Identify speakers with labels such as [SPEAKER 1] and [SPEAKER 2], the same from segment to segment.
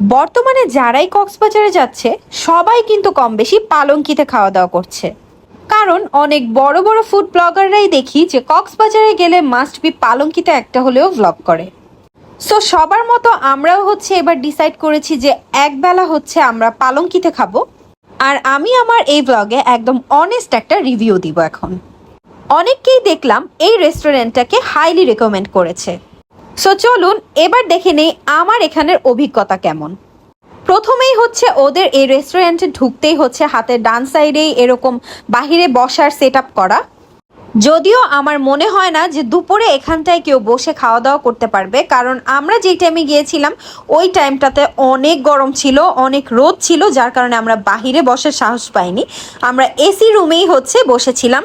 [SPEAKER 1] বর্তমানে যারাই কক্সবাজারে যাচ্ছে, সবাই কিন্তু কম বেশি পালঙ্কিতে খাওয়া দাওয়া করছে। কারণ অনেক বড় বড় ফুড ব্লগাররাই দেখি যে কক্সবাজারে গেলে মাস্ট বি পালঙ্কিতে একটা হলেও ব্লগ করে। সো সবার মতো আমরাও হচ্ছে এবার ডিসাইড করেছি যে একবেলা হচ্ছে আমরা পালঙ্কিতে খাব। আর আমি আমার এই ব্লগে একদম অনেস্ট একটা রিভিউ দিব এখন। অনেককেই দেখলাম এই রেস্টুরেন্টটাকে হাইলি রেকমেন্ড করেছে। সো চলুন এবার দেখে নেই আমার এখানের অভিজ্ঞতা কেমন। প্রথমেই হচ্ছে ওদের এই রেস্টুরেন্টে ঢুকতেই হচ্ছে হাতের ডান সাইডেই এরকম বাহিরে বসার সেট করা। যদিও আমার মনে হয় না যে দুপুরে এখানটায় কেউ বসে খাওয়া দাওয়া করতে পারবে, কারণ আমরা যেই টাইমে গিয়েছিলাম, ওই টাইমটাতে অনেক গরম ছিল, অনেক রোদ ছিল, যার কারণে আমরা বাহিরে বসার সাহস পাইনি। আমরা এসি রুমেই হচ্ছে বসেছিলাম।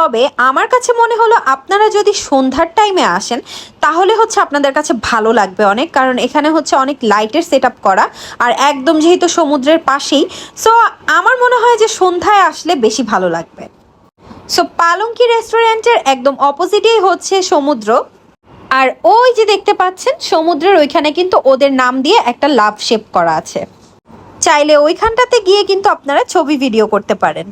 [SPEAKER 1] তবে আমার কাছে মনে হলো আপনারা যদি সন্ধ্যার টাইমে আসেন, তাহলে হচ্ছে আপনাদের কাছে ভালো লাগবে অনেক, কারণ এখানে হচ্ছে অনেক লাইটের সেট করা, আর একদম যেহেতু সমুদ্রের পাশেই সো আমার মনে হয় যে সন্ধ্যায় আসলে বেশি ভালো লাগবে। সো পালঙ্কি রেস্টুরেন্টের একদম অপোজিটেই হচ্ছে সমুদ্র, আর ওই যে দেখতে পাচ্ছেন, সমুদ্রের ওইখানে কিন্তু ওদের নাম দিয়ে একটা লাভ শেপ করা আছে। চাইলে ওইখানটাতে গিয়ে কিন্তু আপনারা ছবি ভিডিও করতে পারেন।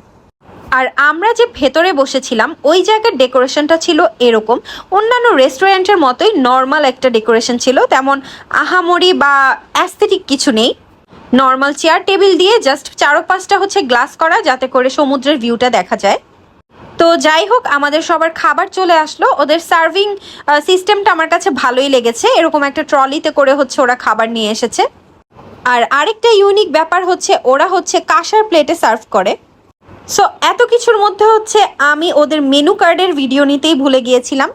[SPEAKER 1] আর আমরা যে ভেতরে বসেছিলাম, ওই জায়গার ডেকোরেশনটা ছিল এরকম। অন্যান্য রেস্টুরেন্টের মতোই নর্মাল একটা ডেকোরেশন ছিল, তেমন আহামরি বা অ্যাস্থেটিক কিছু নেই। নর্মাল চেয়ার টেবিল দিয়ে জাস্ট চারো পাঁচটা হচ্ছে গ্লাস করা, যাতে করে সমুদ্রের ভিউটা দেখা যায়। তো যাই হোক, আমাদের সবার খাবার চলে আসলো। ওদের সার্ভিং সিস্টেমটা আমার কাছে ভালোই লেগেছে। এরকম একটা ট্রলিতে করে হচ্ছে ওরা খাবার নিয়ে এসেছে। আর আরেকটা ইউনিক ব্যাপার হচ্ছে, ওরা হচ্ছে কাঁসার প্লেটে সার্ভ করে। সো এত কিছুর মধ্যে হচ্ছে আমি ওদের মেনু কার্ডের ভিডিও নিতেই ভুলে গিয়েছিলাম।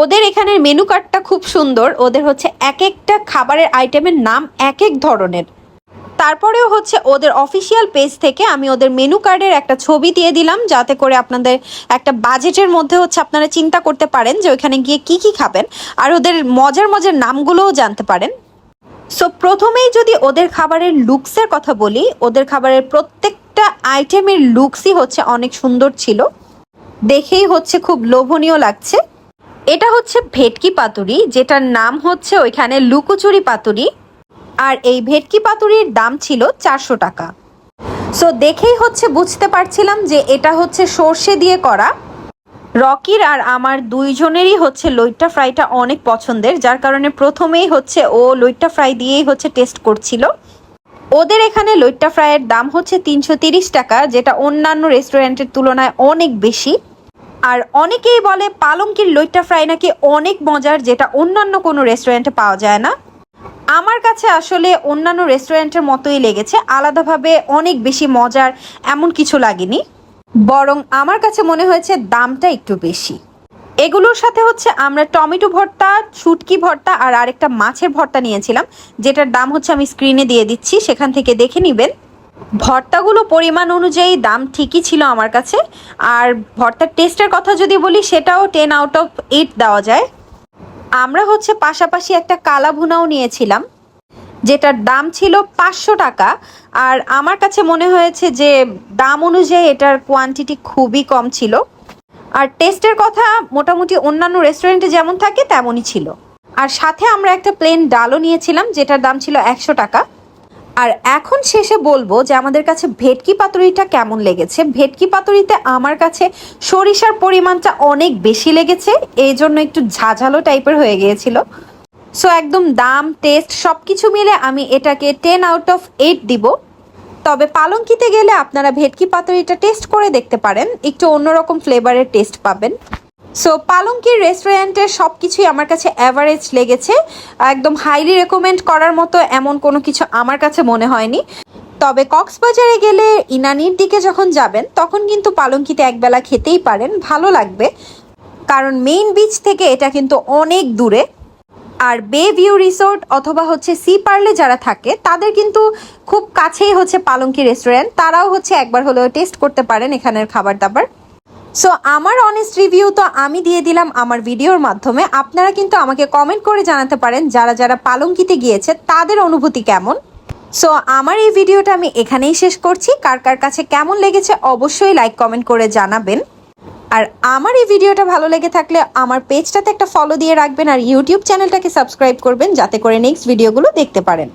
[SPEAKER 1] ওদের এখানের মেনু কার্ডটা খুব সুন্দর। ওদের হচ্ছে এক একটা খাবারের আইটেমের নাম এক এক ধরনের। তারপরেও হচ্ছে ওদের অফিসিয়াল পেজ থেকে আমি ওদের মেনু কার্ডের একটা ছবি দিয়ে দিলাম, যাতে করে আপনাদের একটা বাজেটের মধ্যে হচ্ছে আপনারা চিন্তা করতে পারেন যে ওইখানে গিয়ে কি কি খাবেন, আর ওদের মজার মজার নামগুলোও জানতে পারেন। সো প্রথমেই যদি ওদের খাবারের লুকসের কথা বলি, ওদের খাবারের প্রত্যেকটা আইটেমের লুকসই হচ্ছে অনেক সুন্দর ছিল। দেখেই হচ্ছে খুব লোভনীয় লাগছে। এটা হচ্ছে ভেটকি পাতুরি, যেটার নাম হচ্ছে ওইখানে লুকোচুরি পাতুরি। আর এই ভেটকি পাতুরির দাম ছিল চারশো টাকা। সো দেখেই হচ্ছে বুঝতে পারছিলাম যে এটা হচ্ছে সর্ষে দিয়ে করা। রকির আর আমার দুইজনেরই হচ্ছে লইট্টা ফ্রাইটা অনেক পছন্দের, যার কারণে প্রথমেই হচ্ছে ও লইট্টা ফ্রাই দিয়েই হচ্ছে টেস্ট করছিল। ওদের এখানে লইট্টা ফ্রাইয়ের দাম হচ্ছে তিনশো টাকা, যেটা অন্যান্য রেস্টুরেন্টের তুলনায় অনেক বেশি। আর অনেকেই বলে পালঙ্কির লইট্টা ফ্রাই নাকি অনেক মজার, যেটা অন্যান্য কোনো রেস্টুরেন্টে পাওয়া যায় না। আমার কাছে আসলে অন্যান্য রেস্টুরেন্টের মতোই লেগেছে, আলাদাভাবে অনেক বেশি মজার এমন কিছু লাগেনি। বরং আমার কাছে মনে হয়েছে দামটা একটু বেশি। এগুলোর সাথে হচ্ছে আমরা টমেটো ভর্তা, শুটকি ভর্তা আর আরেকটা মাছের ভর্তা নিয়েছিলাম, যেটার দাম হচ্ছে আমি স্ক্রিনে দিয়ে দিচ্ছি, সেখান থেকে দেখে নেবেন। ভর্তাগুলো পরিমাণ অনুযায়ী দাম ঠিকই ছিল আমার কাছে, আর ভর্তার টেস্টের কথা যদি বলি, সেটাও টেন আউট অফ এইট দেওয়া যায়। আমরা হচ্ছে পাশাপাশি একটা কালা ভুনাও নিয়েছিলাম, যেটার দাম ছিল পাঁচশো টাকা, আর আমার কাছে মনে হয়েছে যে দাম অনুযায়ী এটার কোয়ান্টিটি খুবই কম ছিল। আর টেস্টের কথা মোটামুটি অন্যান্য রেস্টুরেন্টে যেমন থাকে, তেমনই ছিল। আর সাথে আমরা একটা প্লেন ডালও নিয়েছিলাম, যেটার দাম ছিল একশো টাকা। আর এখন শেষে বলব যে আমাদের কাছে ভেটকি পাতুরিটা কেমন লেগেছে। ভেটকি পাতুরিতে আমার কাছে সরিষার পরিমাণটা অনেক বেশি লেগেছে, এই জন্য একটু ঝাঝালো টাইপের হয়ে গিয়েছিল। সো একদম দাম টেস্ট সব কিছু মিলে আমি এটাকে টেন আউট অফ এইট দিব। তবে পালঙ্কিতে গেলে আপনারা ভেটকি পাতুরিটা টেস্ট করে দেখতে পারেন। একটু অন্যরকম ফ্লেভারের টেস্ট পাবেন। সো পালঙ্কির রেস্টুরেন্টের সব কিছুই আমার কাছে অ্যাভারেজ লেগেছে। একদম হাইলি রেকমেন্ড করার মতো এমন কোনো কিছু আমার কাছে মনে হয়নি। তবে কক্সবাজারে গেলে ইনানির দিকে যখন যাবেন, তখন কিন্তু পালঙ্কিতে একবেলা খেতেই পারেন, ভালো লাগবে। কারণ মেইন বিচ থেকে এটা কিন্তু অনেক দূরে। আর বে ভিউ রিসোর্ট অথবা হচ্ছে সি পার্লে যারা থাকে, তাদের কিন্তু খুব কাছেই হচ্ছে পালঙ্কি রেস্টুরেন্ট তারাও হচ্ছে একবার হলেও টেস্ট করতে পারেন এখানের খাবার দাবার সো আমার অনেস্ট রিভিউ তো আমি দিয়ে দিলাম আমার ভিডিওর মাধ্যমে। আপনারা কিন্তু আমাকে কমেন্ট করে জানাতে পারেন যারা যারা পালঙ্কিতে গিয়েছে, তাদের অনুভূতি কেমন? সো আমার এই ভিডিওটা আমি এখানেই শেষ করছি। কার কার কাছে কেমন লেগেছে অবশ্যই লাইক কমেন্ট করে জানাবেন। আর আমার এই ভিডিওটা ভালো লেগে থাকলে আমার পেজটাতে একটা ফলো দিয়ে রাখবেন আর ইউটিউব চ্যানেলটাকে সাবস্ক্রাইব করবেন যাতে করে নেক্সট ভিডিওগুলো দেখতে পারেন।